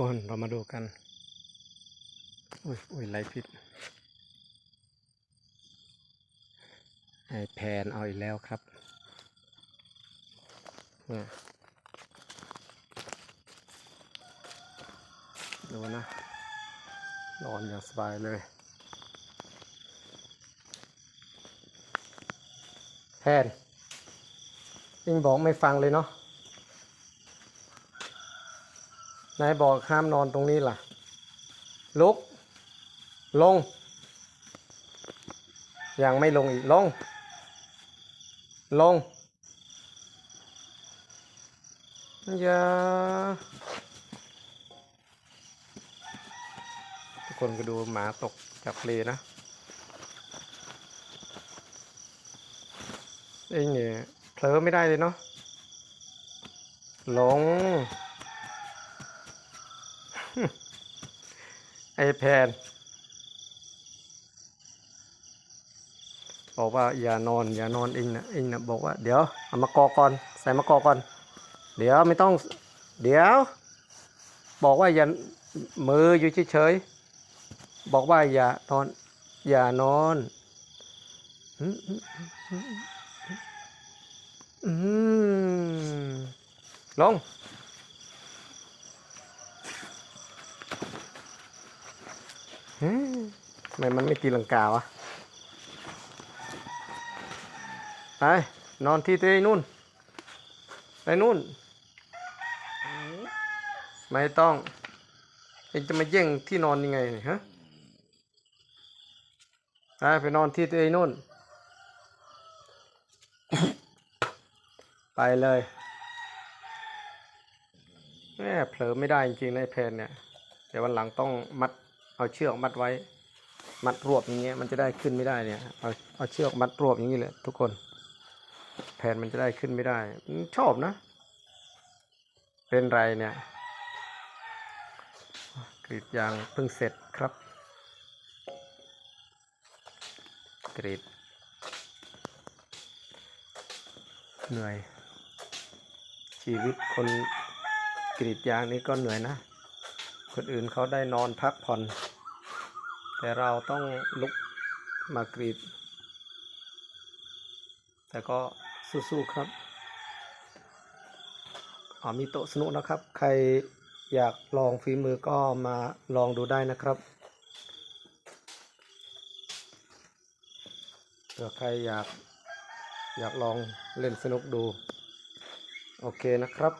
คนเรามาดูกัน อุ้ยอุ้ยไรพิษไอแพนเอาอีกแล้วครับเนี่ยดูนะนอนอย่างสบายเลย แพนยิงบอกไม่ฟังเลยเนาะ นายบอกห้ามนอนตรงนี้ล่ะ ลุก ลง ยังไม่ลงอีก ลง ลง อย่า ทุกคนก็ดูหมาตกจากเลนะเองเนี่ยเผลอไม่ได้เลยเนาะลง ไอแพนบอกว่าอย่านอนอย่านอนเองนะเองนะบอกว่าเดี๋ยวเอามากอก่อนใส่มากอก่อน เดี๋ยวไม่ต้อง เดี๋ยว บอกว่าอย่ามืออยู่เฉยๆบอกว่าอย่านอน อย่านอนอืมอืมอืมอืมลง เฮ้ย ทำไมมันไม่ตีลังกาวะ ไป นอนที่เองนู่น ไปนู่น ไม่ต้องเองจะมาแย่งที่นอนยังไงเนี่ยฮะ ไปไปนอนที่เองนู่น ไปเลยแม่เผลอไม่ได้จริงๆในะไอแพนเนี่ย เดี๋ยววันหลังต้องมัด เอาเชือกมัดไว้ มัดรวบอย่างเงี้ยมันจะได้ขึ้นไม่ได้เนี่ยเอาเอาเชือกมัดรวบอย่างนี้เลยทุกคน แผ่นมันจะได้ขึ้นไม่ได้ชอบนะ เป็นไรเนี่ยกรีดยางเพิ่งเสร็จครับ กรีดเหนื่อย ชีวิตคนกรีดยางนี่ก็เหนื่อยนะ คนอื่นเขาได้นอนพักผ่อน แต่เราต้องลุกมากรีด แต่ก็สู้ๆครับอ๋อมีโต๊ะสนุกนะครับ ใครอยากลองฝีมือก็มาลองดูได้นะครับเผื่อใครอยากอยากลองเล่นสนุกดู โอเคนะครับ